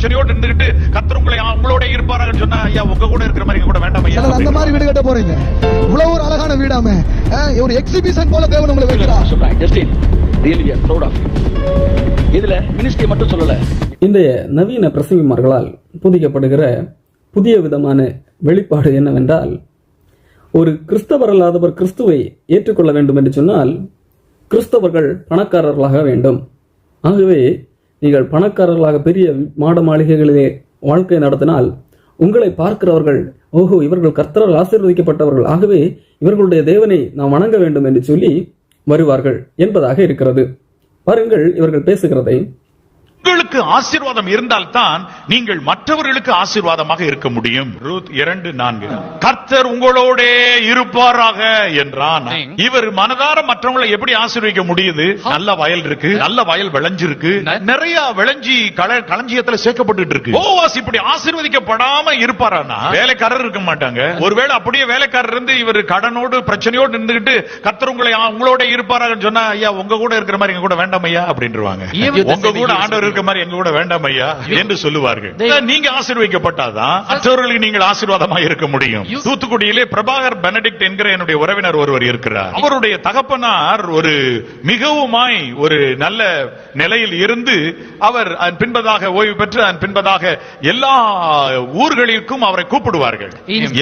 பிரச்சனையோடு இருந்துகிட்டு கத்தர் உங்களை உங்களோட இருப்பார்கள் சொன்னா ஐயா உங்க கூட இருக்கிற மாதிரி கூட வேண்டாம் ஐயா. அந்த மாதிரி வீடு கட்ட போறீங்க. இவ்வளவு ஒரு அழகான வீடாம. ஒரு எக்ஸிபிஷன் போல தேவன் உங்களை வைக்கிறார். சொல்றேன் ஜஸ்டின் ரியலி ப்ரௌட் ஆஃப் இதுல மினிஸ்ட்ரி மட்டும் சொல்லல. இன்றைய நவீன பிரசங்கிமார்களால் புதிக்கப்படுகிற புதிய விதமான வெளிப்பாடு என்னவென்றால் ஒரு கிறிஸ்தவர் அல்லாதவர் கிறிஸ்துவை ஏற்றுக்கொள்ள வேண்டும் என்று சொன்னால் கிறிஸ்தவர்கள் பணக்காரர்களாக வேண்டும். ஆகவே நீங்கள் பணக்காரர்களாக பெரிய மாட மாளிகைகளிலே வாழ்க்கை நடத்தினால் உங்களை பார்க்கிறவர்கள் ஓஹோ இவர்கள் கர்த்தரால் ஆசீர்வதிக்கப்பட்டவர்கள். ஆகவே இவர்களுடைய தேவனை நாம் வணங்க வேண்டும் என்று சொல்லி வருவார்கள் என்பதாக இருக்கிறது. பாருங்கள் இவர்கள் பேசுகிறதை. உங்களுக்கு ஆசீர்வாதம் இருந்தால்தான் நீங்கள் மற்றவர்களுக்கு ஆசீர்வாதமாக இருக்க முடியும். ரூத் இரண்டு நான்கு. கர்த்தர் உங்களோட இருப்பாராக என்றான். இவர் மனதார மற்றவங்களை எப்படி ஆசீர்வதிக்க முடியுது? நல்ல வயல் இருக்கு. நல்ல வயல் விளைஞ்சிருக்கு. நிறைய விளைஞ்சி கள- களஞ்சியத்துல சேர்க்கப்பட்டு இருக்கு. ஓவாஸ் இப்படி ஆசீர்வதிக்கப்படாம இருப்பாரானா? வேலைக்காரர் இருக்க மாட்டாங்க. ஒருவேளை அப்படியே வேலைக்காரர் இருந்து இவர் கடனோடு பிரச்சனையோடு இருந்துகிட்டு கர்த்தர் உங்களை உங்களோட இருப்பாரான்னு சொன்னா ஐயா உங்க கூட இருக்கிற மாதிரி எங்க கூட வேண்டாம் ஐயா அப்படின்றவாங்க. உங்க கூட ஆண்டவர் இருக்க மாதிரி எங்க கூட வேண்டாம் ஐயா என்று சொல்லுவார்கள். நீங்க ஆசீர்வதிக்கப்பட்டாதான் மற்றவர்களுக்கு நீங்கள் ஆசீர்வாதமா இருக்க முடியும். தூத்துக்குடியிலே பிரபாகர் பெனடிக்ட் என்கிற என்னுடைய உறவினர் ஒருவர் இருக்கிறார். அவருடைய தகப்பனார் ஒரு மிகவுமாய் ஒரு நல்ல நிலையில் இருந்து அவர் பின்பதாக ஓய்வு பெற்று அதன் பின்பதாக எல்லா ஊர்களிற்கும் அவரை கூப்பிடுவார்கள்.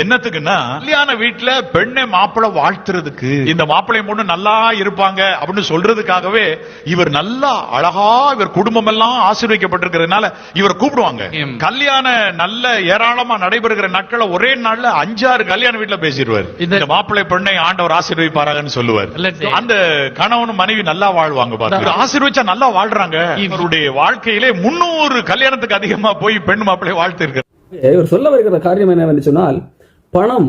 என்னத்துக்குன்னா கல்யாண வீட்டுல பெண்ணை மாப்பிளை வாழ்த்துறதுக்கு. இந்த மாப்பிளை பொண்ணு நல்லா இருப்பாங்க அப்படின்னு சொல்றதுக்காகவே இவர் நல்லா அழகா இவர் குடும்பம் எல்லாம் ஆசீர்வதிக்கப்பட்டிருக்கிறதுனால இவர் கூப்பிடுவாங்க. கல்யாண நல்ல ஏராளமா நடைபெறுகிற நாட்கள ஒரே நாள்ல அஞ்சாறு கல்யாண வீட்டுல பேசிடுவார். இந்த மாப்பிளை பெண்ணை ஆண்டவர் ஆசீர்வதிப்பாராகன்னு சொல்லுவார். அந்த கணவன் மனைவி நல்லா வாழ்வாங்க பாருங்க. ஆசீர்வதிச்சா நல்லா வாழ்றாங்க. இவருடைய வாழ்க்கையிலே முன்னூறு கல்யாணத்துக்கு அதிகமா போய் பெண் மாப்பிளை வாழ்த்து இருக்கிறார் இவர் சொல்ல வருகிற காரியம் என்னவென்று சொன்னால் பணம்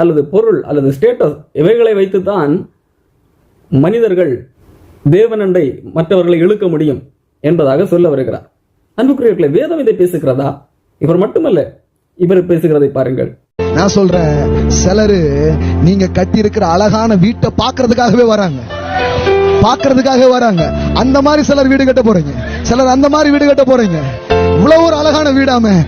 அல்லது பொருள் அல்லது ஸ்டேட்டஸ் இவைகளை வைத்துத்தான் மனிதர்கள் தேவனண்டை மற்றவர்களை இழுக்க முடியும். என்பதாக சொல்ல வருகிறார். அன்புக்குரியவர்களை வேதம் இதை பேசுகிறதா? இவர் மட்டுமல்ல இவர் பேசுகிறதை பாருங்கள். நான் சொல்றேன் சிலரு நீங்க கட்டி இருக்கிற அழகான வீட்டை பாக்குறதுக்காகவே வராங்க. பாக்குறதுக்காகவே வராங்க. அந்த மாதிரி சிலர் வீடு கட்ட போறீங்க. சிலர் அந்த மாதிரி வீடு கட்ட போறீங்க. இவ்வளவு ஒரு அழகான வீடாம.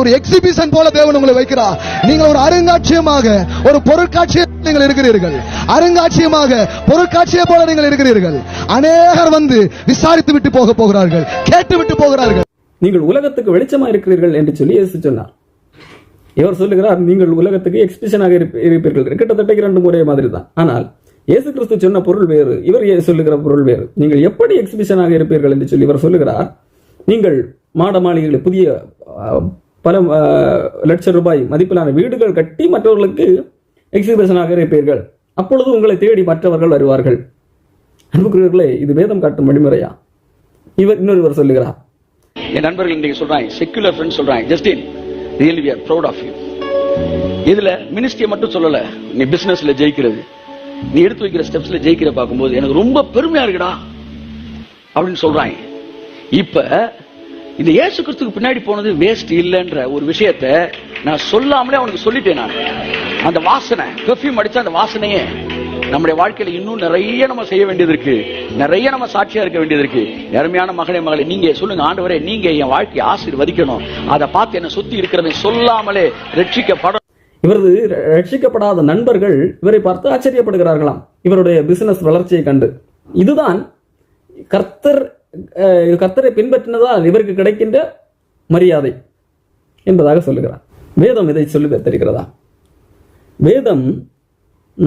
ஒரு எக்ஸிபிஷன் போல தேவன் உங்களை வைக்கிறார். நீங்கள் ஒரு அருங்காட்சியமாக ஒரு பொருட்காட்சியை நீங்கள் இருக்கிறீர்கள். அருங்காட்சியமாக பொருட்காட்சியை போல நீங்கள் இருக்கிறீர்கள். அநேகர் வந்து விசாரித்து விட்டு போக போகிறார்கள் கேட்டு விட்டு போகிறார்கள். நீங்கள் உலகத்துக்கு வெளிச்சமா இருக்கிறீர்கள் என்று சொல்லி இயேசு சொன்னார். இவர் சொல்லுகிறார் நீங்கள் உலகத்துக்கு எக்ஸ்பிஷனாக இருப்பீர்கள். கிட்டத்தட்ட இரண்டு முறை மாதிரி தான் ஆனால் இயேசு கிறிஸ்து சொன்ன பொருள் வேறு இவர் சொல்லுகிற பொருள் வேறு. நீங்கள் எப்படி எக்ஸிபிஷனாக இருப்பீர்கள் என்று சொல்லி இவர் சொல்லுகிறார். நீங்கள் மாட மாளிகைகளை புதிய பல லட்சம் ரூபாய் மதிப்பிலான வீடுகள் கட்டி மற்றவர்களுக்கு எக்ஸிபிஷனாக இருப்பீர்கள். அப்பொழுது உங்களை தேடி மற்றவர்கள் வருவார்கள். அன்புக்குரியவர்களே இது வேதம் காட்டும் வழிமுறையா? இவர் இன்னொருவர் சொல்லுகிறார். என் நண்பர்கள் இன்னைக்கு சொல்றாங்க செக்குலர் ஃப்ரெண்ட் சொல்றாங்க Justin really we are proud of you இதுல மினிஸ்ட்ரியை மட்டும் சொல்லல நீ பிசினஸ்ல ஜெயிக்கிறது. நீ எடுத்து வைக்கிற ஸ்டெப்ஸ்ல ஜெயிக்கிற பார்க்கும்போது எனக்கு ரொம்ப பெருமையா இருக்குடா அப்படின்னு சொல்றாங்க. இப்ப இந்த இயேசு கிறிஸ்துக்கு பின்னாடி போனது வேஸ்ட் இல்லைன்ற ஒரு விஷயத்த நான் சொல்லாமலே அவனுக்கு சொல்லிட்டேன் நான். அந்த வாசனை பெர்ஃபியூம் அடிச்ச அந்த வாசனையே நம்முடைய வாழ்க்கையில இன்னும் நிறைய நம்ம செய்ய வேண்டியது இருக்கு நிறைய நம்ம சாட்சியா இருக்க வேண்டியது இருக்கு அருமையான மகளே மகளே நீங்க சொல்லுங்க ஆண்டவரே நீங்க என் வாழ்க்கையை ஆசீர்வதிக்கணும். அதை பார்த்து என்ன சுத்தி இருக்கிறதை சொல்லாமலே ரட்சிக்கப்பட இவரது ரட்சிக்கப்படாத நண்பர்கள் இவரை பார்த்து ஆச்சரியப்படுகிறார்களாம். இவருடைய பிசினஸ் வளர்ச்சியை கண்டு. இதுதான் கர்த்தர் கர்த்தரை பின்பற்றினதால் இவருக்கு கிடைக்கின்ற மரியாதை என்பதாக சொல்லுகிறார். வேதம் இதை சொல்லி தெரிகிறதா? வேதம்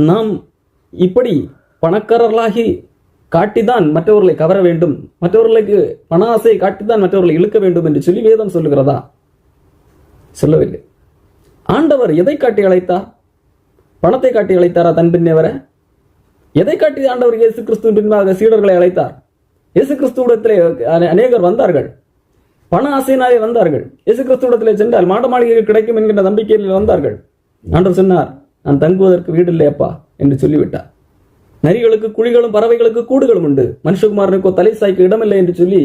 நாம் இப்படி பணக்காரர்களாகி காட்டிதான் மற்றவர்களை கவர வேண்டும் மற்றவர்களுக்கு பண ஆசையை காட்டித்தான் மற்றவர்களை இழுக்க வேண்டும் என்று சொல்லி வேதம் சொல்லுகிறதா? சொல்லவில்லை. ஆண்டவர் எதை காட்டி அழைத்தார்? பணத்தை காட்டி அழைத்தாரா தன் பின்னே வர? எதை காட்டி ஆண்டவர் இயேசு கிறிஸ்துவின் பின்பாக சீடர்களை அழைத்தார்? இயேசு கிறிஸ்துவிடத்திலே அநேகர் வந்தார்கள். பண ஆசையினாலே வந்தார்கள். இயேசு கிறிஸ்துவிடத்திலே சென்றால் மாட மாளிகைகள் கிடைக்கும் என்கின்ற நம்பிக்கையில் வந்தார்கள். ஆண்டவர் சொன்னார் நான் தங்குவதற்கு வீடு இல்லையப்பா என்று சொல்லிவிட்டார். நரிகளுக்கு குழிகளும் பறவைகளுக்கு கூடுகளும் உண்டு. மனுஷகுமாரனுக்கோ தலை சாய்க்கு இடமில்லை என்று சொல்லி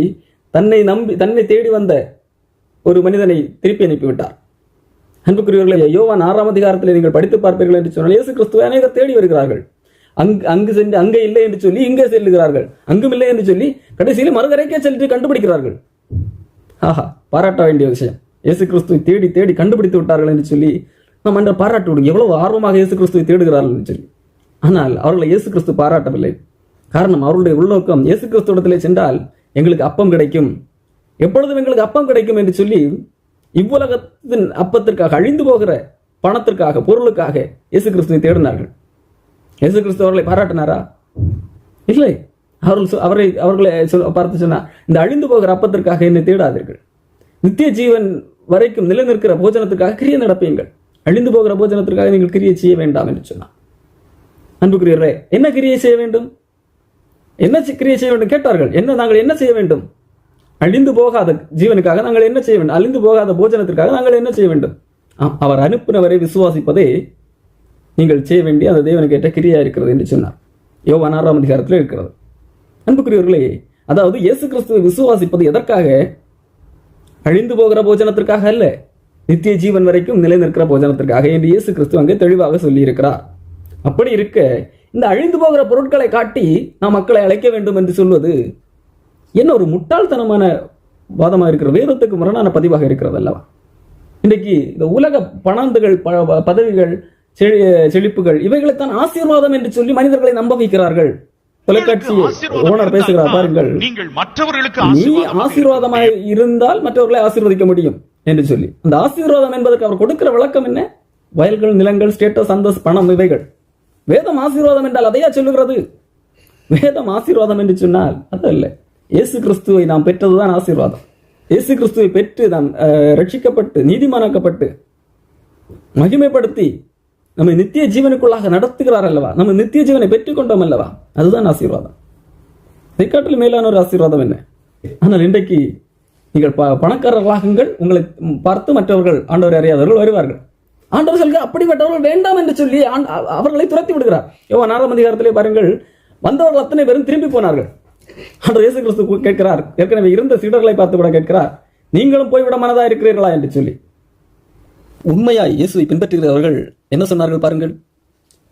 தன்னை நம்பி தன்னை தேடி வந்த ஒரு மனிதனை திருப்பி அனுப்பிவிட்டார். அன்புக்குரியவர்களை யோவான் ஆறாம் அதிகாரத்தில் நீங்கள் படித்து பார்ப்பீர்கள் என்று சொன்னால் இயேசு கிறிஸ்துவை அநேகர் தேடி வருகிறார்கள். அங்கு அங்கு சென்று அங்கே இல்லை என்று சொல்லி இங்கே செல்லுகிறார்கள். அங்கும் இல்லை என்று சொல்லி கடைசியில் மறுகரைக்கே சென்று கண்டுபிடிக்கிறார்கள். ஆஹா பாராட்ட வேண்டிய விஷயம். இயேசு கிறிஸ்துவை தேடி தேடி கண்டுபிடித்து விட்டார்கள் என்று சொல்லி நாம் அன்று பாராட்டு விடுங்க. எவ்வளவு ஆர்வமாக இயேசு கிறிஸ்துவை தேடுகிறார்கள் என்று சொல்லி. ஆனால் அவர்களை இயேசு கிறிஸ்து பாராட்டவில்லை. காரணம் அவருடைய உள்நோக்கம் இயேசு கிறிஸ்துவத்திலே சென்றால் எங்களுக்கு அப்பம் கிடைக்கும். எப்பொழுதும் எங்களுக்கு அப்பம் கிடைக்கும் என்று சொல்லி இவ்வுலகத்தின் அப்பத்திற்காக அழிந்து போகிற பணத்திற்காக பொருளுக்காக இயேசு கிறிஸ்துவை தேடினார்கள். இயேசு கிறிஸ்து அவர்களை பாராட்டினாரா? இல்லை. அவர்கள் அவரை அவர்களை பார்த்து சொன்னார் இந்த அழிந்து போகிற அப்பத்திற்காக என்னை தேடாதீர்கள். நித்திய ஜீவன் வரைக்கும் நிலைநிற்கிற போஜனத்துக்காக கிரியை நடப்பீங்கள். அழிந்து போகிற போஜனத்திற்காக நீங்கள் கிரியை செய்ய வேண்டாம் என்று சொன்னார். அன்புக்குரியரே என்ன கிரியை செய்ய வேண்டும்? என்ன கிரியை செய்ய வேண்டும்? கேட்டார்கள் என்ன நாங்கள் என்ன செய்ய வேண்டும்? அழிந்து போகாத ஜீவனுக்காக நாங்கள் என்ன செய்ய வேண்டும்? அழிந்து போகாத போஜனத்திற்காக நாங்கள் என்ன செய்ய வேண்டும்? அவர் அனுப்பினவரை விசுவாசிப்பதே நீங்கள் செய்ய வேண்டிய அந்த தேவனுக்கு ஏற்ற கிரியா இருக்கிறது என்று சொன்னார். யோவான் ஆறாம் அதிகாரத்தில் இருக்கிறது. அன்புக்குரியவர்களே அதாவது இயேசு கிறிஸ்துவை விசுவாசிப்பது எதற்காக? அழிந்து போகிற போஜனத்திற்காக அல்ல. நித்திய ஜீவன் வரைக்கும் நிலை நிற்கிற போஜனத்திற்காக என்று இயேசு கிறிஸ்து அங்கே தெளிவாக சொல்லியிருக்கிறார். அப்படி இருக்க இந்த அழிந்து போகிற பொருட்களை காட்டி நாம் மக்களை அழைக்க வேண்டும் என்று சொல்வது என்ன ஒரு முட்டாள்தனமான வாதமாக இருக்கிற வேதத்துக்கு முரணான பதிவாக இருக்கிறது அல்லவா? இன்றைக்கு இந்த உலக பணந்துகள் ப- பதவிகள் செழிப்புகள். இவைகளைத்தான் ஆசீர்வாதம் என்று சொல்லி மனிதர்களை நம்ப வைக்கிறார்கள். தொலைக்காட்சி ஓனர் பேசுகிறார் பாருங்கள். நீங்கள் மற்றவர்களுக்கு நீ ஆசீர்வாதமாய் இருந்தால் மற்றவர்களை ஆசீர்வதிக்க முடியும் என்று சொல்லி. அந்த ஆசீர்வாதம் என்பதற்கு அவர் கொடுக்கிற விளக்கம் என்ன? வயல்கள் நிலங்கள் ஸ்டேட்டஸ் அந்தஸ்து பணம் இவைகள். வேதம் ஆசீர்வாதம் என்றால் அதையா சொல்லுகிறது? வேதம் ஆசீர்வாதம் என்று சொன்னால் அதல்ல. இயேசு கிறிஸ்துவை நாம் பெற்றதுதான் ஆசீர்வாதம். இயேசு கிறிஸ்துவை பெற்று நாம் ரட்சிக்கப்பட்டு நீதிமானாக்கப்பட்டு மகிமைப்படுத்தி நம்ம நித்திய ஜீவனுக்குள்ளாக நடத்துகிறார் அல்லவா? நம்ம நித்திய ஜீவனை பெற்றுக்கொண்டோம் அல்லவா? அதுதான் ஆசீர்வாதம். இதை மேலான ஒரு ஆசீர்வாதம் என்ன? ஆனால் இன்றைக்கு நீங்கள் ப- பணக்காரர்களாகுங்கள் உங்களை பார்த்து மற்றவர்கள் ஆண்டவர் அறியாதவர்கள் வருவார்கள். ஆண்டவர் சொல்க அப்படிப்பட்டவர்கள் வேண்டாம் என்று சொல்லி ஆண்ட- அவர்களை துரத்தி விடுகிறார். யோ ஆறாம் அதிகாரத்திலே பாருங்கள் வந்தவர்கள் அத்தனை பேரும் திரும்பி போனார்கள். ஆண்டவர் இயேசு கிறிஸ்து கேட்கிறார். ஏற்கனவே இருந்த சீடர்களை பார்த்து கூட கேட்கிறார் நீங்களும் போய்விட மனதா இருக்கிறீர்களா என்று சொல்லி. உண்மையாய் இயேசுவை பின்பற்றுகிறவர்கள் என்ன சொன்னார்கள் பாருங்கள்?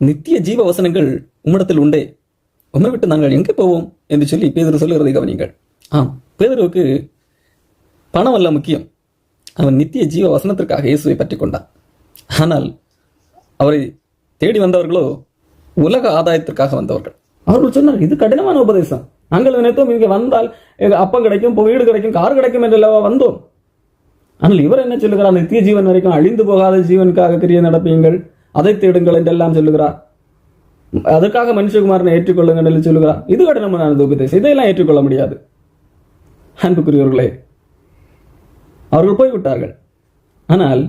நித்திய ஜீவ வசனங்கள் உம்மிடத்தில் உண்டே. உம்மை விட்டு நாங்கள் எங்கே போவோம்? என்று சொல்லி பேதர் சொல்லுகிறதை கவனிங்கள் ஆம் பேதுருவுக்கு பணம் அல்ல முக்கியம். அவன் நித்திய ஜீவ வசனத்திற்காக இயேசுவை பற்றி கொண்டான். ஆனால் அவரை தேடி வந்தவர்களோ உலக ஆதாயத்திற்காக வந்தவர்கள். அவர்கள் சொன்னார் இது கடினமான உபதேசம். நாங்கள் நினைத்தோம் இங்கே வந்தால் அப்பம் கிடைக்கும் வீடு கிடைக்கும் கார் கிடைக்கும் என்றெல்லாம் வந்தோம். ஆனால் இவர் என்ன சொல்லுகிறார்? நித்திய ஜீவன் வரைக்கும் அழிந்து போகாத ஜீவனுக்காக கிரியை நடப்பீங்கள். அதை தேடுங்கள் என்றெல்லாம் சொல்லுகிறார். அதற்காக மனுஷகுமாரனை ஏற்றுக்கொள்ளுங்கள் என்று சொல்லுகிறார். இது கடினமான உபதேசம் இதையெல்லாம் ஏற்றுக்கொள்ள முடியாது. அன்புக்குரியவர்களே அவர்கள் போய்விட்டார்கள். ஆனால்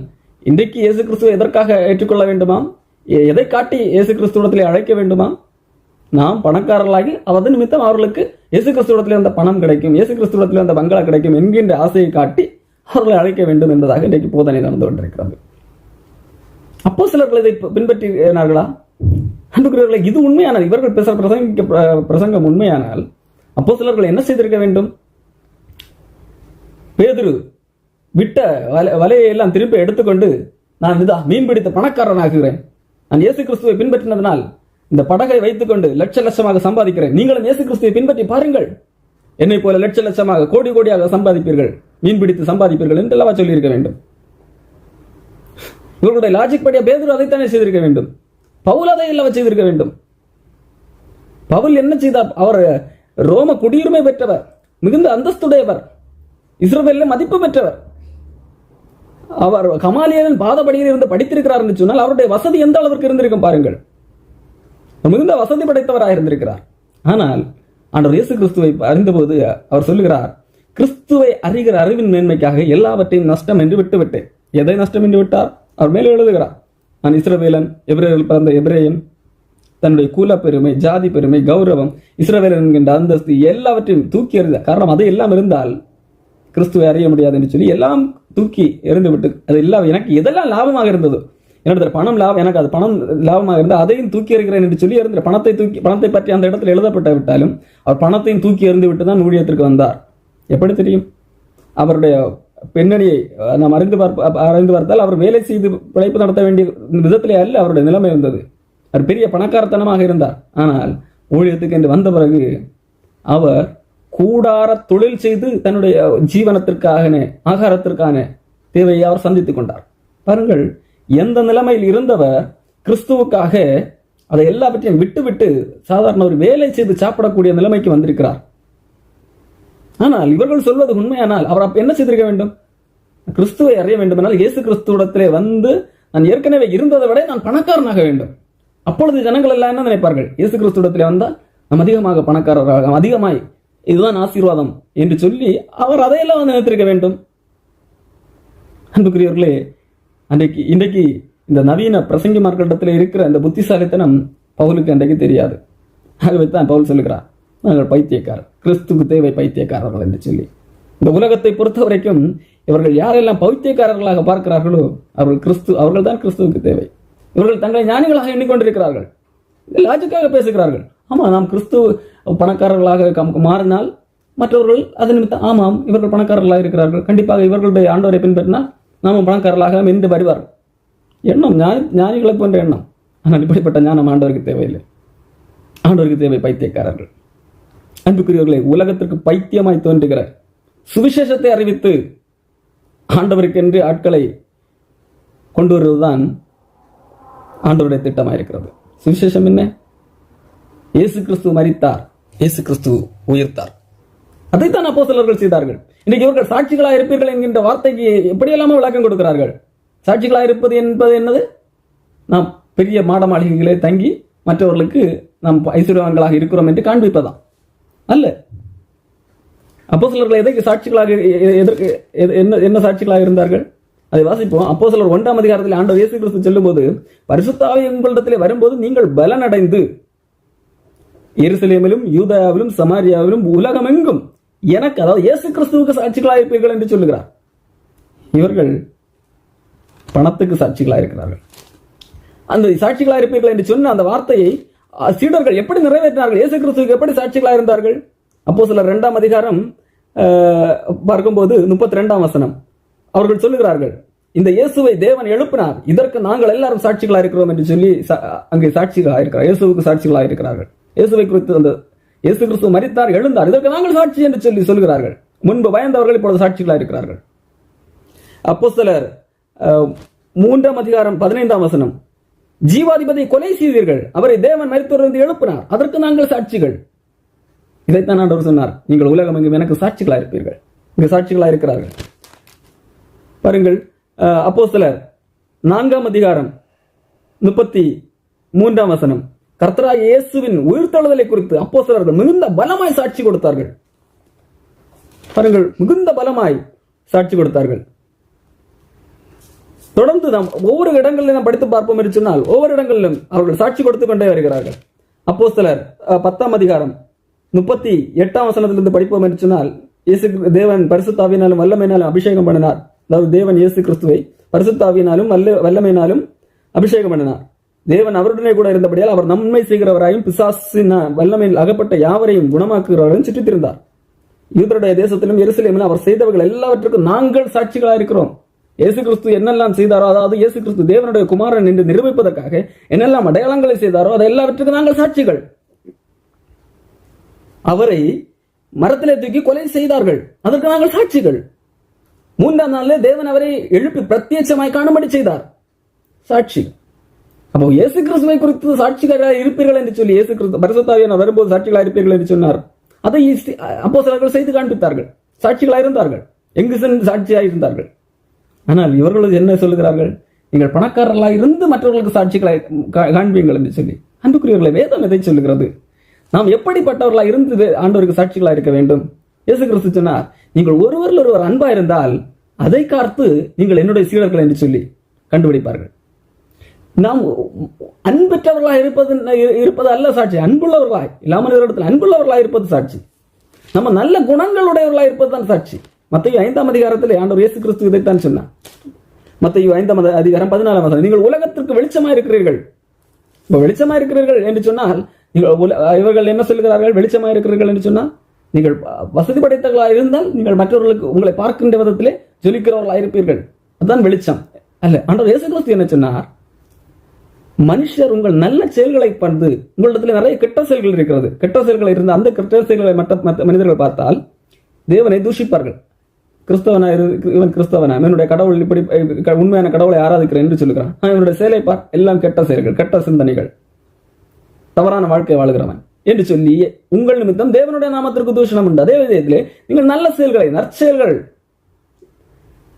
இன்றைக்கு இயேசு கிறிஸ்துவை எதற்காக ஏற்றுக்கொள்ள வேண்டுமாம்? எதை காட்டி இயேசு கிறிஸ்துவத்திலே அழைக்க வேண்டுமாம்? நாம் பணக்காரர்களாகி அது நிமித்தம் அவர்களுக்கு இயேசு கிறிஸ்துவத்திலே அந்த பணம் கிடைக்கும் இயேசு கிறிஸ்துவத்திலே அந்த பங்களா கிடைக்கும் என்கின்ற ஆசையை காட்டி அவர்களை அழைக்க வேண்டும் என்பதாக இன்றைக்கு போதனை நடந்து கொண்டிருக்கிறது. அப்போ சிலர்கள் இதை பின்பற்றினார்களா? அன்புக்குரியவர்களே இது உண்மையானால் இவர்கள் பேச பிரசங்க பிரசங்கம் உண்மையானால் அப்போ சிலர்கள் என்ன செய்திருக்க வேண்டும்? பேதுரு விட்ட வலை வலையை எல்லாம் திருப்பி எடுத்துக்கொண்டு நான் இதா மீன் பிடித்த பணக்காரனாகுகிறேன் நான் இயேசு கிறிஸ்துவை பின்பற்றினதனால் இந்த படகை வைத்துக்கொண்டு லட்ச லட்சமாக சம்பாதிக்கிறேன். நீங்களும் இயேசு கிறிஸ்துவை பின்பற்றி பாருங்கள். என்னை போல லட்ச லட்சமாக கோடி கோடியாக சம்பாதிப்பீர்கள். மீன் பிடித்து சம்பாதிப்பீர்கள் என்று அல்லவா சொல்லியிருக்க வேண்டும்? இவர்களுடைய லாஜிக் படியா பேதர் அதைத்தானே செய்திருக்க வேண்டும். பவுல் அதை அல்லவா செய்திருக்க வேண்டும்? பவுல் என்ன செய்தார்? அவர் ரோம குடியுரிமை பெற்றவர் மிகுந்த அந்தஸ்துடையவர் இஸ்ரவேலில் மதிப்பு பெற்றவர். அவர் கமாலியனின் பாதபடியில் இருந்து படித்திருக்கிறார் என்று சொன்னால் அவருடைய வசதி எந்த அளவிற்கு இருந்திருக்கும் பாருங்கள். மிகுந்த வசதி படைத்தவராக இருந்திருக்கிறார். ஆனால் ஆண்டவர் இயேசு கிறிஸ்துவை அறிந்தபோது அவர் சொல்லுகிறார் கிறிஸ்துவை அறிகிற அறிவின் மேன்மைக்காக எல்லாவற்றையும் நஷ்டம் என்று விட்டுவிட்டேன். எதை நஷ்டம் என்று விட்டார்? அவர் மேலே எழுதுகிறார். நான் இஸ்ரவேலன் எபிரேயரில் பிறந்த எபிரேயன் தன்னுடைய குல பெருமை ஜாதி பெருமை கௌரவம் இஸ்ரவேலன் என்கின்ற அந்தஸ்து எல்லாவற்றையும் தூக்கி எறிந்த காரணம் அது எல்லாம் இருந்தால் கிறிஸ்துவை அறிய முடியாது என்று சொல்லி எல்லாம் தூக்கி எறிந்து விட்டு அது எல்லாம் எனக்கு எதெல்லாம் லாபமாக இருந்ததோ என்னோட பணம் லாபம் எனக்கு அது பணம் லாபமாக இருந்தால் அதையும் தூக்கி எறிகிறேன் என்று சொல்லி எறிந்த பணத்தை தூக்கி பணத்தை பற்றி அந்த இடத்துல எழுதப்பட்ட விட்டாலும் அவர் பணத்தையும் தூக்கி எறிந்து விட்டு தான் ஊழியத்திற்கு வந்தார். எப்படி தெரியும்? அவருடைய பின்னணியை நாம் அறிந்து பார்ப்ப அறிந்து பார்த்தால் அவர் வேலை செய்து பிழைப்பு நடத்த வேண்டிய விதத்திலே அல்ல அவருடைய நிலைமை இருந்தது அவர் பெரிய பணக்காரத்தனமாக இருந்தார். ஆனால் ஊழியத்துக்கு என்று வந்த பிறகு அவர் கூடார தொழில் செய்து தன்னுடைய ஜீவனத்திற்கான ஆகாரத்திற்கான தேவையை அவர் சந்தித்துக் கொண்டார். பாருங்கள் எந்த நிலைமையில் இருந்தவர் கிறிஸ்துவுக்காக அதை எல்லாவற்றையும் விட்டுவிட்டு சாதாரண ஒரு வேலை செய்து சாப்பிடக்கூடிய நிலைமைக்கு வந்திருக்கிறார். ஆனால் இவர்கள் சொல்வது உண்மையானால் அவர் என்ன செய்திருக்க வேண்டும்? கிறிஸ்துவை அறிய வேண்டுமானால் இயேசு கிறிஸ்துவிடத்திலே வந்து நான் ஏற்கனவே இருந்ததை விட நான் பணக்காரனாக வேண்டும். அப்பொழுது ஜனங்கள் எல்லாம் என்ன நினைப்பார்கள்? இயேசு கிறிஸ்துவிடத்திலே வந்தால் நாம் அதிகமாக பணக்காரராக அதிகமாய் இதுதான் ஆசீர்வாதம் என்று சொல்லி அவர் அதையெல்லாம் வந்து நினைத்திருக்க வேண்டும். அன்புக்குரியவர்களே அன்றைக்கு இன்றைக்கு இந்த நவீன பிரசங்கிமார்களிடத்தில் இருக்கிற இந்த புத்திசாலித்தனம் பவுலுக்கு அன்றைக்கு தெரியாது. ஆகவே தான் பவுல் சொல்லுகிறார். நாங்கள் பைத்தியக்காரர். கிறிஸ்துக்கு தேவை பைத்தியக்காரர்கள் என்று சொல்லி. இந்த உலகத்தை பொறுத்த வரைக்கும் இவர்கள் யாரெல்லாம் பைத்தியக்காரர்களாக பார்க்கிறார்களோ அவர்கள் கிறிஸ்து அவர்கள் தான் கிறிஸ்துவுக்கு தேவை. இவர்கள் தங்களை ஞானிகளாக எண்ணிக்கொண்டிருக்கிறார்கள். லாஜிக்காக பேசுகிறார்கள். ஆமா நாம் கிறிஸ்து பணக்காரர்களாக மாறினால் மற்றவர்கள் அது நிமித்தம் ஆமாம் இவர்கள் பணக்காரர்களாக இருக்கிறார்கள். கண்டிப்பாக இவர்களுடைய ஆண்டவரை பின்பற்றினால் நாமும் பணக்காரர்களாக மென்று வருவார்கள். எண்ணம் ஞானி ஞானிகளை போன்ற எண்ணம். ஆனால் இப்படிப்பட்ட ஞானம் ஆண்டவருக்கு தேவையில்லை. ஆண்டவருக்கு தேவை பைத்தியக்காரர்கள். அன்புக்குரியவர்களே உலகத்திற்கு பைத்தியமாய் தோன்றுகிற சுவிசேஷத்தை அறிவித்து ஆண்டவருக்கென்று ஆட்களை கொண்டு வருவதுதான் ஆண்டவருடைய திட்டமாக இருக்கிறது சுவிசேஷம் என்ன? இயேசு கிறிஸ்து மறித்தார் இயேசு கிறிஸ்து உயிர்த்தார். அதைத்தான் அப்போஸ்தலர்கள் செய்தார்கள். இன்னைக்கு இவர்கள் சாட்சிகளாக இருப்பீர்கள் என்கின்ற வார்த்தைக்கு எப்படியெல்லாம விளக்கம் கொடுக்கிறார்கள்? சாட்சிகளாக இருப்பது என்பது என்னது? நாம் பெரிய மாட மாளிகைகளே தங்கி மற்றவர்களுக்கு நாம் ஐஸ்வர்யவான்களாக இருக்கிறோம் என்று காண்பிப்பதாம் அல்ல. அப்போஸ்தலர்கள் எதற்கு சாட்சிகளாக எதற்கு என்ன என்ன சாட்சிகளாக இருந்தார்கள்? அதை வாசிப்போம். அப்போஸ்தலர் ஒன்றாம் அதிகாரத்தில் ஆண்டவர் இயேசு கிறிஸ்து சொல்லும்போது பரிசுத்தாவை உங்களிடத்தில் வரும்போது நீங்கள் பலனடைந்து எருசலேமிலும் யூதாவிலும் சமாரியாவிலும் உலகமெங்கும் எனக்கு அதாவது இயேசு கிறிஸ்துவுக்கு சாட்சிகளாக இருப்பீர்கள் என்று சொல்லுகிறார். இவர்கள் பணத்துக்கு சாட்சிகளாக இருக்கிறார்கள். அந்த சாட்சிகளாக இருப்பீர்கள் என்று சொன்ன அந்த வார்த்தையை சீடர்கள் எப்படி நிறைவேற்றினார்கள்? இயேசு கிறிஸ்துக்கு எப்படி சாட்சிகளாக இருந்தார்கள்? அப்போ சில இரண்டாம் அதிகாரம் பார்க்கும்போது முப்பத்தி ரெண்டாம் வசனம். அவர்கள் சொல்லுகிறார்கள் இந்த இயேசுவை தேவன் எழுப்பினார். இதற்கு நாங்கள் எல்லாரும் சாட்சிகளாக இருக்கிறோம் என்று சொல்லி அங்கே சாட்சிகளாக இருக்கிறார். இயேசுவுக்கு சாட்சிகளாக இருக்கிறார்கள். இயேசுவை குறித்து அந்த இயேசு கிறிஸ்து மரித்தார் எழுந்தார். இதற்கு நாங்கள் சாட்சி என்று சொல்லி சொல்கிறார்கள் முன்பு பயந்தவர்கள் இப்பொழுது சாட்சிகளாக இருக்கிறார்கள். அப்போ சிலர் மூன்றாம் அதிகாரம் பதினைந்தாம் வசனம். ஜீவாதிபதியை கொலை செய்தீர்கள். அவரை தேவன் மரித்தோரிலிருந்து எழுப்பினார். அதற்கு நாங்கள் சாட்சிகள். இதைத்தான் ஆண்டவர் சொன்னார். நீங்கள் உலகம் எங்கும் எனக்கு சாட்சிகளாக இருப்பீர்கள். இங்கு சாட்சிகளாக இருக்கிறார்கள். பாருங்கள் அஹ், சிலர் நான்காம் அதிகாரம் முப்பத்தி மூன்றாம் வசனம். கர்த்தராகிய இயேசுவின் உயிர்த்தெழுதலை குறித்து அப்போஸ்தலர்கள் மிகுந்த பலமாய் சாட்சி கொடுத்தார்கள். பாருங்கள் மிகுந்த பலமாய் சாட்சி கொடுத்தார்கள். தொடர்ந்து நாம் ஒவ்வொரு இடங்களிலும் நாம் படித்து பார்ப்போம் என்று சொன்னால் ஒவ்வொரு இடங்களிலும் அவர்கள் சாட்சி கொடுத்து கொண்டே வருகிறார்கள். அப்போ சிலர் பத்தாம் அதிகாரம் முப்பத்தி எட்டாம் வசனத்திலிருந்து படிப்போம் என்று சொன்னால் இயேசு தேவன் பரிசுத்தாவினாலும் வல்லமையினாலும் அபிஷேகம் பண்ணினார். அதாவது தேவன் இயேசு கிறிஸ்துவை பரிசுத்தாவினாலும் வல்ல வல்லமையினாலும் அபிஷேகம் பண்ணினார். தேவன் அவருடனே கூட இருந்தபடியால் அவர் நன்மை செய்கிறவராயும் பிசாசின வல்லமையில் அகப்பட்ட யாவரையும் குணமாக்குகிறவரையும் சுற்றித்திருந்தார் யூதருடைய தேசத்திலும் எருசலேமிலும் அவர் செய்தவர்கள் எல்லாவற்றுக்கும் நாங்கள் சாட்சிகளாக இருக்கிறோம் இயேசு கிறிஸ்து என்னெல்லாம் செய்தாரோ அதாவது இயேசு கிறிஸ்து தேவனுடைய குமாரன் என்று நிரூபிப்பதற்காக என்னெல்லாம் அடையாளங்களை செய்தாரோ அது எல்லாவற்றுக்கும் நாங்கள் சாட்சிகள். அவரை மரத்திலே தூக்கி கொலை செய்தார்கள். அதற்கு நாங்கள் சாட்சிகள். மூன்றாம் நாளிலே தேவன் அவரை எழுப்பி பிரத்யட்சமாய் காணும்படி செய்தார். சாட்சி. அப்போ இயேசு கிறிஸ்துவை குறித்து சாட்சிகளாக இருப்பீர்கள் என்று சொல்லி இயேசு கிறிஸ்து பரிசுத்தாவியான வரும்போது சாட்சிகளாக இருப்பீர்கள் என்று சொன்னார். அதை அப்போ சிலர்கள் செய்து காண்பித்தார்கள். சாட்சிகளாக இருந்தார்கள். எங்கு சென்று சாட்சியாக இருந்தார்கள்? ஆனால் இவர்களது என்ன சொல்லுகிறார்கள்? நீங்கள் பணக்காரர்களாக இருந்து மற்றவர்களுக்கு சாட்சிகளை கா- காண்பீங்கள் என்று சொல்லி அன்புக்குரியவர்களை வேதம் எதை சொல்லுகிறது? நாம் எப்படிப்பட்டவர்களாக இருந்து ஆண்டவருக்கு சாட்சிகளாக இருக்க வேண்டும்? இயேசு கிறிஸ்து சொன்னார் நீங்கள் ஒருவரில் ஒருவர் அன்பா இருந்தால் அதை காத்து நீங்கள் என்னுடைய சீடர்கள் என்று சொல்லி கண்டுபிடிப்பார்கள். நாம் அன்பற்றவர்களாக இருப்பது இருப்பது அல்ல சாட்சி அன்புள்ளவர்களாய் இல்லாமல் இடத்தில் அன்புள்ளவர்களாக இருப்பது சாட்சி. நம்ம நல்ல குணங்களுடையவர்களாக இருப்பது தான் சாட்சி. மத்தையும் ஐந்தாம் அதிகாரத்தில் ஆண்டவர் இயேசு கிறிஸ்து இதைத்தான் சொன்னார். மத்தையும் ஐந்தாம் அதிகாரம் பதினாலாம் வசனம். நீங்கள் உலகத்திற்கு வெளிச்சமா இருக்கிறீர்கள். இப்போ வெளிச்சமா இருக்கிறீர்கள் என்று சொன்னால் நீங்கள் உல- இவர்கள் என்ன சொல்கிறார்கள்? வெளிச்சமா இருக்கிறீர்கள் என்று சொன்னால் நீங்கள் வசதி படைத்தவர்களாக இருந்தால் நீங்கள் மற்றவர்களுக்கு உங்களை பார்க்கின்ற விதத்திலே ஜொலிக்கிறவர்களாக இருப்பீர்கள். அதுதான் வெளிச்சம். அல்ல ஆண்டவர் இயேசு கிறிஸ்து என்ன சொன்னார்? மனுஷர் உங்கள் நல்ல செயல்களை பண்ணு உங்களிடத்துல நிறைய கெட்ட செயல்கள் இருக்கிறது. கெட்ட செயல்கள் இருந்த அந்த கெட்ட செயல்களை மற்ற மற்ற மனிதர்கள் பார்த்தால் தேவனை தூஷிப்பார்கள். கிறிஸ்தவனா இரு இவன் கிறிஸ்தவனா? இவனுடைய கடவுள் இப்படி உண்மையான கடவுளை ஆராதிக்கிறேன் என்று சொல்லுகிறான். இவனுடைய செயலை பார் எல்லாம் கெட்ட செயல்கள் கெட்ட சிந்தனைகள். தவறான வாழ்க்கை வாழ்கிறவன் என்று சொல்லி உங்கள் நிமித்தம் தேவனுடைய நாமத்திற்கு தூஷணம் உண்டு. அதே விதத்திலே நீங்கள் நல்ல செயல்களை நற்செயல்கள்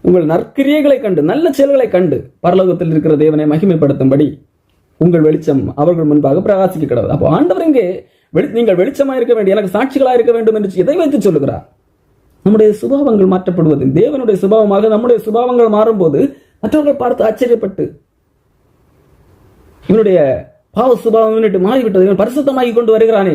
உங்கள் நற்கிரியைகளை கண்டு நல்ல செயல்களை கண்டு பரலோகத்தில் இருக்கிற தேவனை மகிமைப்படுத்தும்படி உங்கள் வெளிச்சம் அவர்கள் முன்பாக பிரகாசிக்க கிடவது அப்போ ஆண்டவர் இங்கே வெளி- நீங்கள் வெளிச்சமா இருக்க வேண்டும் எனக்கு சாட்சிகளா இருக்க வேண்டும் என்று எதை வைத்து சொல்லுகிறார்? நம்முடைய சுபாவங்கள் மாற்றப்படுவது. தேவனுடைய சுபாவமாக நம்முடைய சுபாவங்கள் மாறும்போது மற்றவர்கள் பார்த்து ஆச்சரியப்பட்டு இவனுடைய பாவ சுபாவம் இவனுக்கு மாறிவிட்டது. இவன் பரிசுத்தமாகி கொண்டு வருகிறானே.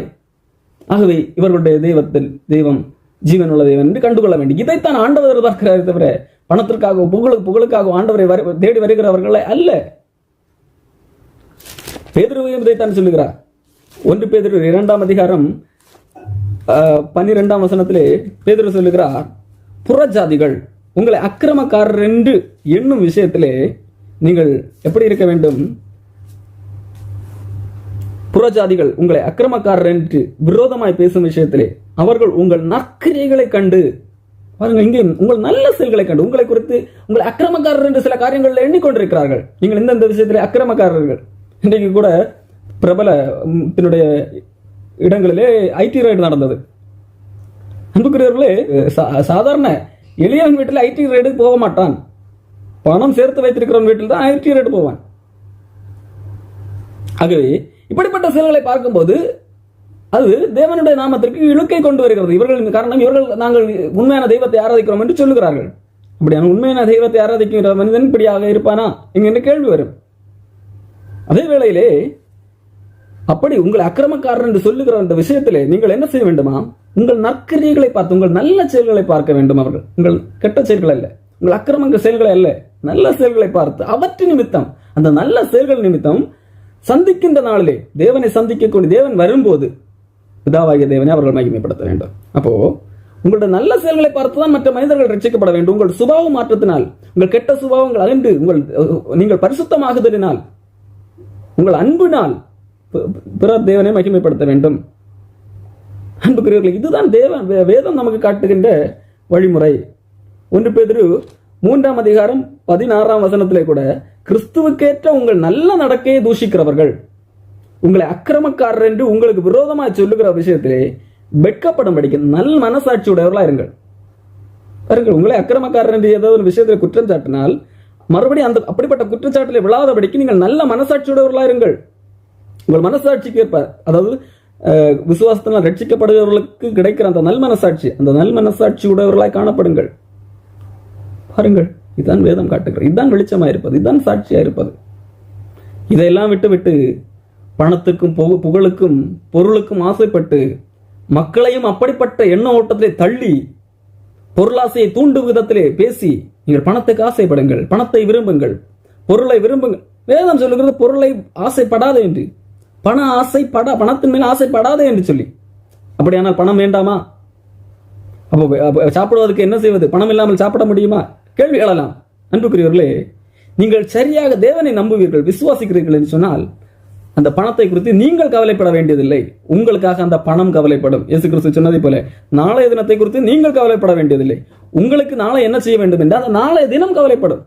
ஆகவே இவர்களுடைய தெய்வத்தில் தெய்வம் ஜீவன் உள்ள தெய்வன் என்று கண்டுகொள்ள வேண்டும். இதைத்தான் ஆண்டவர் எதிர்பார்க்கிறாரே தவிர பணத்திற்காக புகழு புகழுக்காக ஆண்டவரை தேடி வருகிறவர்களை அல்ல. பேதுருவையும் இதைத்தான் சொல்லுகிறார். ஒன்று பேதிரு இரண்டாம் அதிகாரம் பன்னிரெண்டாம் வசனத்திலே பேதர் சொல்லுகிறார் புறஜாதிகள் உங்களை அக்கிரமக்காரர் என்று என்னும் விஷயத்திலே நீங்கள் எப்படி இருக்க வேண்டும்? புறஜாதிகள் உங்களை அக்கிரமக்காரர் என்று விரோதமாய் பேசும் விஷயத்திலே அவர்கள் உங்கள் நற்கிரியைகளை கண்டு பாருங்க இங்கே உங்கள் நல்ல செயல்களை கண்டு உங்களை குறித்து உங்களை அக்கிரமக்காரர் என்று சில காரியங்களில் எண்ணிக்கொண்டிருக்கிறார்கள். நீங்கள் இந்த விஷயத்திலே அக்கிரமக்காரர்கள்? இன்றைக்கு கூட பிரபல தன்னுடைய இடங்களிலே ஐடி ரைடு நடந்தது. அன்புக்குரியவர்களே சா- சாதாரண எளியவன் வீட்டில் ஐடி ரைடு போக மாட்டான். பணம் சேர்த்து வைத்திருக்கிறவன் வீட்டில் தான் ஐடி ரைடு போவான். ஆகவே இப்படிப்பட்ட செயல்களை பார்க்கும்போது அது தேவனுடைய நாமத்திற்கு இழுக்கை கொண்டு வருகிறது. இவர்களின் காரணம் இவர்கள் நாங்கள் உண்மையான தெய்வத்தை ஆராதிக்கிறோம் என்று சொல்லுகிறார்கள். அப்படியான உண்மையான தெய்வத்தை ஆராதிக்கிற மனிதன் இப்படியாக இருப்பானா? என்கின்ற கேள்வி வரும்? அதே வேளையிலே அப்படி உங்களை அக்கிரமக்காரர் என்று சொல்லுகிற அந்த விஷயத்திலே நீங்கள் என்ன செய்ய வேண்டுமா? உங்கள் நற்கிரியைகளை பார்த்து உங்கள் நல்ல செயல்களை பார்க்க வேண்டும் அவர்கள். உங்கள் கெட்ட செயல்கள் அல்ல. உங்கள் அக்கிரமங்கள் செயல்களை அல்ல. நல்ல செயல்களை பார்த்து அவற்றின் நிமித்தம் அந்த நல்ல செயல்கள் நிமித்தம் சந்திக்கின்ற நாளிலே தேவனை சந்திக்கக்கூடிய தேவன் வரும்போது பிதாவாகிய தேவனை அவர்கள் மகிமைப்படுத்த வேண்டும். அப்போ உங்களோட நல்ல செயல்களை பார்த்து தான் மற்ற மனிதர்கள் ரட்சிக்கப்பட வேண்டும். உங்கள் சுபாவ மாற்றத்தினால் உங்கள் கெட்ட சுபாவங்கள் அழிந்து உங்கள் நீங்கள் பரிசுத்தமாகுதலினால் உங்கள் அன்பினால் பிற தேவனை மகிமைப்படுத்த வேண்டும். அன்புக்குரியவர்களே இதுதான் தேவன் வே- வேதம் நமக்கு காட்டுகின்ற வழிமுறை. ஒன்று பேதிரு மூன்றாம் அதிகாரம் பதினாறாம் வசனத்திலே கூட கிறிஸ்துவுக்கேற்ற உங்கள் நல்ல நடக்கையை தூஷிக்கிறவர்கள். உங்களை அக்கிரமக்காரர் என்று உங்களுக்கு விரோதமாக சொல்லுகிற விஷயத்திலே வெட்கப்படும்படிக்கு நல் மனசாட்சி உடையவர்களா இருங்கள். பாருங்கள் உங்களை அக்கிரமக்காரர் என்று ஏதோ ஒரு விஷயத்தில் குற்றம் சாட்டினால் மறுபடியும் அந்த அப்படிப்பட்ட குற்றச்சாட்டில் விழாதபடிக்கு நீங்கள் நல்ல மனசாட்சியுடையவர்களா இருங்கள். உங்கள் மனசாட்சிக்கு ஏற்ப அதாவது விசுவாசத்தினால் ரட்சிக்கப்படுகிறவர்களுக்கு கிடைக்கிற அந்த நல் மனசாட்சி அந்த நல் மனசாட்சி உடையவர்களாய் காணப்படுங்கள். பாருங்கள் இதுதான் வேதம் காட்டுகிறது. இதுதான் வெளிச்சமாக இருப்பது இதுதான் சாட்சியாக இருப்பது. இதையெல்லாம் விட்டு விட்டு பணத்துக்கும் புக- புகழுக்கும் பொருளுக்கும் ஆசைப்பட்டு மக்களையும் அப்படிப்பட்ட எண்ண ஓட்டத்திலே தள்ளி பொருளாசையை தூண்டும் விதத்திலே பேசி நீங்கள் பணத்துக்கு ஆசைப்படுங்கள் பணத்தை விரும்புங்கள் பொருளை விரும்புங்கள். வேதம் சொல்லுகிறது பொருளை ஆசைப்படாத என்று. பண ஆசைப்படா பணத்தின் மேல் ஆசைப்படாதே என்று சொல்லி. அப்படியானால் பணம் வேண்டாமா? அப்போ சாப்பிடுவதற்கு என்ன செய்வது? பணம் இல்லாமல் சாப்பிட முடியுமா? கேள்வி எழலாம். அன்புக்குரியவர்களே நீங்கள் சரியாக தேவனை நம்புவீர்கள் விசுவாசிக்கிறீர்கள் என்று சொன்னால் அந்த பணத்தை குறித்து நீங்கள் கவலைப்பட வேண்டியதில்லை. உங்களுக்காக அந்த பணம் கவலைப்படும். இயேசு கிறிஸ்து சொன்னதை போல நாளைய தினத்தை குறித்து நீங்கள் கவலைப்பட வேண்டியதில்லை. உங்களுக்கு நாளை என்ன செய்ய வேண்டும் என்றால் அந்த நாளைய தினம் கவலைப்படும்.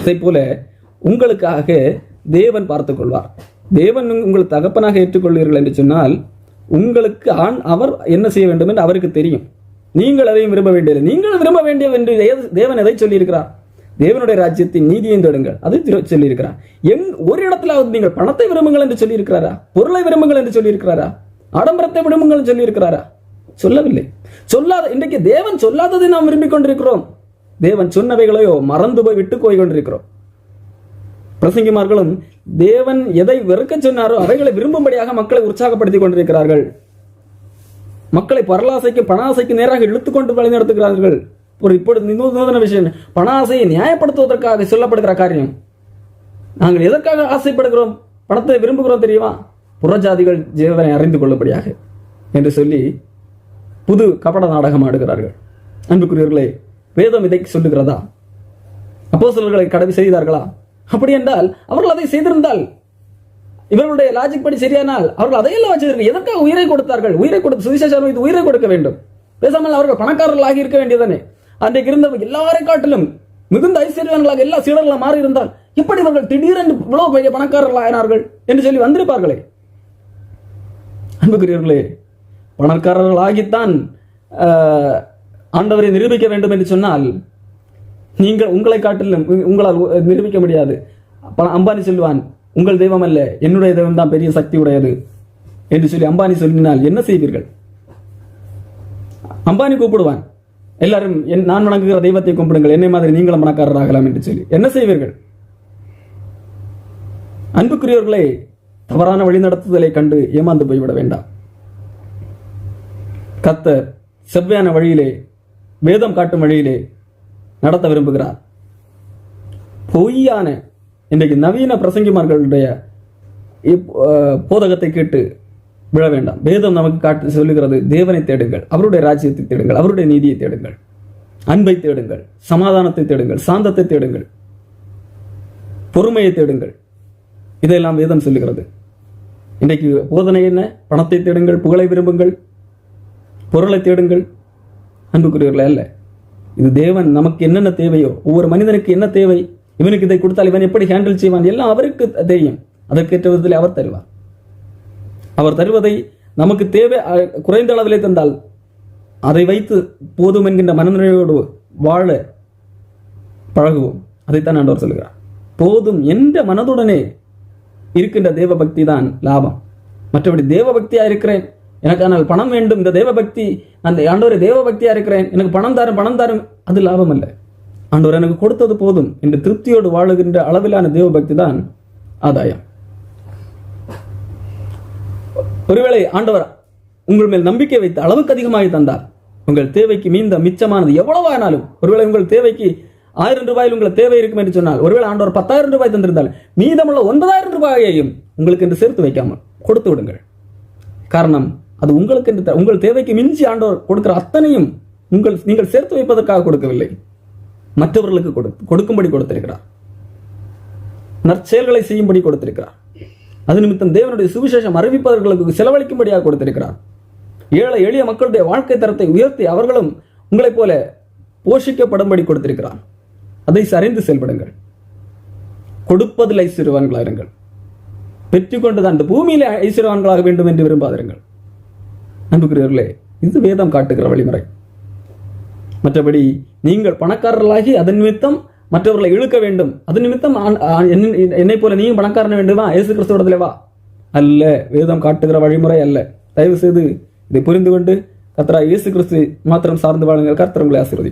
அதே போல உங்களுக்காக தேவன் பார்த்துக் கொள்வார். தேவன் உங்கள் தகப்பனாக ஏற்றுக்கொள்வீர்கள் என்று சொன்னால் உங்களுக்கு ஆண் அவர் என்ன செய்ய வேண்டும் என்று அவருக்கு தெரியும். நீங்கள் அதையும் விரும்ப வேண்டியதில்லை. நீங்கள் விரும்ப வேண்டியது என்று தேவன் எதை சொல்லியிருக்கிறார்? தேவனுடைய ராஜ்யத்தின் நீதியை தொடுங்கள். அது சொல்லியிருக்கிறார். எங் ஒரு இடத்திலாவது நீங்கள் பணத்தை விரும்புங்கள் என்று சொல்லியிருக்கிறாரா? பொருளை விரும்புங்கள் என்று சொல்லியிருக்கிறாரா? ஆடம்பரத்தை விரும்புங்கள் என்று சொல்லியிருக்கிறாரா? சொல்லவில்லை. சொல்லாத இன்றைக்கு தேவன் சொல்லாததை நாம் விரும்பிக் கொண்டிருக்கிறோம். தேவன் சொன்னவைகளையோ மறந்து போய் விட்டு போய் கொண்டிருக்கிறோம். பிரசங்கிமார்களும் தேவன் எதை வெறுக்க சொன்னாரோ அவைகளை விரும்பும்படியாக மக்களை உற்சாகப்படுத்திக் கொண்டிருக்கிறார்கள். மக்களை பரலாசைக்கு பணாசைக்கு நேராக இழுத்துக்கொண்டு வழி நடத்துகிறார்கள் ஒரு இப்பொழுது நூதன விஷயம். பணாசையை நியாயப்படுத்துவதற்காக சொல்லப்படுகிற காரியம். நாங்கள் எதற்காக ஆசைப்படுகிறோம்? பணத்தை விரும்புகிறோம் தெரியுமா? புறஜாதிகள் ஜீவனை அறிந்து கொள்ளும்படியாக என்று சொல்லி புது கபட நாடகம் ஆடுகிறார்கள். அன்புக்குரியவர்களே வேதம் இதை சொல்லுகிறதா? அப்போஸ்தலர்களை கடமை செய்தார்களா? அப்படி என்றால் அவர்கள் அதை செய்திருந்தால். இவர்களுடைய லாஜிக் படி சரியானால் அவர்கள் அதையெல்லாம் வச்சிருக்க எதற்காக உயிரை கொடுத்தார்கள்? உயிரை கொடுத்து சுவிசேஷம் இது உயிரை கொடுக்க வேண்டும். பேசாமல் அவர்கள் பணக்காரர்கள் ஆகி இருக்க வேண்டியதானே அன்றைக்கு இருந்த எல்லாரை காட்டிலும் மிகுந்த ஐஸ்வர்யவான்களாக எல்லா சீடர்களாக மாறி இருந்தால் இப்படி இவர்கள் திடீரென்று இவ்வளவு பெரிய பணக்காரர்கள் ஆயினார்கள் என்று சொல்லி வந்திருப்பார்களே. அன்புக்குரியவர்களே பணக்காரர்கள் ஆகித்தான் ஆஹ், ஆண்டவரை நிரூபிக்க வேண்டும் என்று சொன்னால் நீங்கள் உங்களை காட்டிலும் உங்களால் நிரூபிக்க முடியாது. அப்ப அம்பானி செல்வான் உங்கள் தெய்வம் அல்ல என்னுடைய தெய்வம் தான் பெரிய சக்தி உடையது. என்று சொல்லி அம்பானி சொல்லினால் என்ன செய்வீர்கள்? அம்பானி கூப்பிடுவான் எல்லாரும் என் நான் வணங்குகிற தெய்வத்தை கும்பிடுங்கள் என்னை மாதிரி நீங்களும் பணக்காரராகலாம் என்று சொல்லி. என்ன செய்வீர்கள்? அன்புக்குரியவர்களை தவறான வழிநடத்துதலை கண்டு ஏமாந்து போய்விட வேண்டாம். கத்தர் செவ்வையான வழியிலே வேதம் காட்டும் வழியிலே நடத்த விரும்புகிறார். பொய்யான இன்றைக்கு நவீன பிரசங்கிமார்களுடைய போதகத்தை கேட்டு விழ வேண்டாம். வேதம் நமக்கு காட்டு சொல்லுகிறது தேவனை தேடுங்கள் அவருடைய ராஜ்யத்தை தேடுங்கள் அவருடைய நீதியை தேடுங்கள் அன்பை தேடுங்கள் சமாதானத்தை தேடுங்கள் சாந்தத்தை தேடுங்கள் பொறுமையை தேடுங்கள். இதையெல்லாம் வேதம் சொல்லுகிறது. இன்றைக்கு போதனை என்ன? பணத்தை தேடுங்கள் புகழை விரும்புங்கள் பொருளை தேடுங்கள். அன்புக்குரியவர்களே அல்ல இது தேவன் நமக்கு என்னென்ன தேவையோ ஒவ்வொரு மனிதனுக்கு என்ன தேவை இவனுக்கு இதை கொடுத்தால் இவன் எப்படி ஹேண்டில் செய்வான் எல்லாம் அவருக்கு தெரியும். அதற்கேற்ற விதத்தில் அவர் தருவார். அவர் தருவதை நமக்கு தேவை அஹ், குறைந்த அளவிலே தந்தால் அதை வைத்து போதும் என்கின்ற மனநிலையோடு வாழ பழகுவோம். அதைத்தான் ஆண்டவர் சொல்கிறார் போதும் என்ற மனதுடனே இருக்கின்ற தேவ பக்தி தான் லாபம். மற்றபடி தேவ பக்தியா இருக்கிறேன் எனக்கு ஆனால் பணம் வேண்டும். இந்த தேவபக்தி அந்த ஆண்டோரை தேவபக்தியாக இருக்கிறேன். எனக்கு பணம் தரும் பணம் தரும். அது லாபம் அல்ல. ஆண்டவர் எனக்கு கொடுத்தது போதும். என்று திருப்தியோடு வாழுகின்ற அளவிலான தேவபக்தி தான் ஆதாயம். ஒருவேளை ஆண்டவர் உங்கள் மேல் நம்பிக்கை வைத்து அளவுக்கு அதிகமாக தந்தார். உங்கள் தேவைக்கு மீந்த மிச்சமானது எவ்வளவானாலும் ஒருவேளை உங்கள் தேவைக்கு ஆயிரம் ரூபாயில் உங்களுக்கு தேவை இருக்கும் என்று சொன்னால் ஒருவேளை ஆண்டவர் பத்தாயிரம் ரூபாய் தந்திருந்தால் மீதமுள்ள ஒன்பதாயிரம் ரூபாயையும் உங்களுக்கு என்று சேர்த்து வைக்காமல் கொடுத்து விடுங்கள். காரணம் அது உங்களுக்கு என்று உங்கள் தேவைக்கு மிஞ்சி ஆண்டவர் கொடுக்கிற அத்தனையும் உங்கள் நீங்கள் சேர்த்து வைப்பதற்காக கொடுக்கவில்லை. மற்றவர்களுக்கு கொடு கொடுக்கும்படி கொடுத்திருக்கிறார். நற்செயல்களை செய்யும்படி கொடுத்திருக்கிறார். அது நிமித்தம் தேவனுடைய சுவிசேஷம் அறிவிப்பவர்களுக்கு செலவழிக்கும்படியாக கொடுத்திருக்கிறார். ஏழை எளிய மக்களுடைய வாழ்க்கை தரத்தை உயர்த்தி அவர்களும் உங்களைப் போல போஷிக்கப்படும்படி கொடுத்திருக்கிறார். அதை சரிந்து செயல்படுங்கள். கொடுப்பதில் ஐஸ்வர்யவான்களாக இருங்கள் பெற்றுக்கொண்டுதான் இந்த பூமியில ஐஸ்வர்யவான்களாக வேண்டும் என்று விரும்பாதிருங்கள். அன்புக்குரியவர்களே இது வேதம் காட்டுகிற வழிமுறை. மற்றபடி நீங்கள் பணக்காரர்களாகி அதன் நிமித்தம் மற்றவர்களை இழுக்க வேண்டும். அதன் நிமித்தம் என்னை- போல நீயும் பணக்காரன வேண்டுமா? இயேசு கிறிஸ்துவடத்திலே வா. அல்ல வேதம் காட்டுகிற வழிமுறை அல்ல. தயவு செய்து இதை புரிந்து கொண்டு கத்ரா இயேசு கிறிஸ்து மாத்திரம் சார்ந்து வாழுங்கள். கர்த்தர் உங்களை ஆசீர்வதி